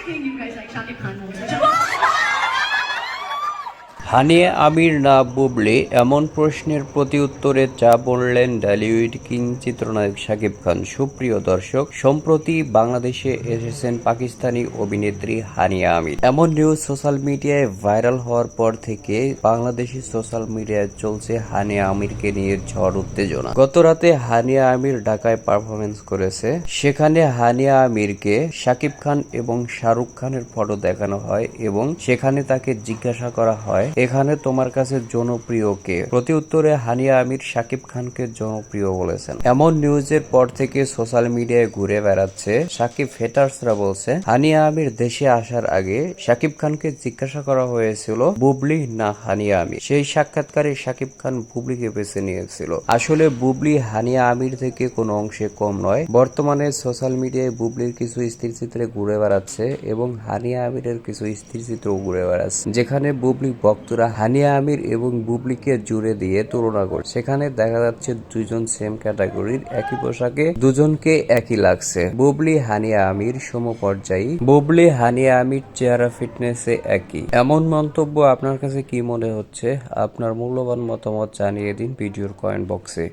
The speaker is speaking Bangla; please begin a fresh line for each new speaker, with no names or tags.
I you guys like Shakya Khan
Haniyeh আমির না বুবলি এমন প্রশ্নের প্রতি উত্তরে যা বললেন ডালিউড কিং চিত্রনায়ক শাকিব খান। সুপ্রিয় দর্শক, সম্প্রতি বাংলাদেশে এসেছেন পাকিস্তানি অভিনেত্রী হানিয়া আমির। এমন নিউজ সোশ্যাল মিডিয়ায় ভাইরাল হওয়ার পর থেকে বাংলাদেশি সোশ্যাল মিডিয়ায় চলছে হানিয়া আমিরকে নিয়ে ঝড় উত্তেজনা। গত রাতে হানিয়া আমির ঢাকায় পারফরমেন্স করেছে। সেখানে হানিয়া আমিরকে শাকিব খান এবং শাহরুখ খানের ফটো দেখানো হয় এবং সেখানে তাকে জিজ্ঞাসা করা হয় এখানে তোমার কাছে জনপ্রিয় কে? প্রতি উত্তরে হানিয়া আমির শাকিব খানকে জনপ্রিয় বলেছেন। এমন নিউজের পর থেকে সোশ্যাল মিডিয়ায় ঘুরে বেড়াচ্ছে শাকিব হেটার্সরা বলছে, হানিয়া আমির দেশে আসার আগে শাকিব খানকে জিজ্ঞাসা করা হয়েছিল, বুবলি না হানিয়া আমির? সেই সাক্ষাৎকারে শাকিব খান বুবলিকে বেছে নিয়েছিল। আসলে বুবলি হানিয়া আমির থেকে কোনো অংশে কম নয়। বর্তমানে সোশ্যাল মিডিয়ায় বুবলির কিছু স্থির চিত্রে ঘুরে বেড়াচ্ছে এবং হানিয়া আমিরের কিছু স্থির চিত্রও ঘুরে বেড়াচ্ছে। যেখানে বুবলি ভক্তরা হানিয়া আমির এবং বুবলিকে জুড়ে দিয়ে তুলনা করে সেখানে দেখা যাচ্ছে দুজন সেম ক্যাটাগরির একই পোশাকে দুজনকে একই লাগছে। বুবলি, হানিয়া আমির সমপর্যায়ী। বুবলি, হানিয়া আমির চেহারা ফিটনেসে একই। এমন মন্তব্য আপনার কাছে কি মনে হচ্ছে? আপনার মূল্যবান মতামত জানিয়ে দিন ভিডিওর কয়েন বক্সে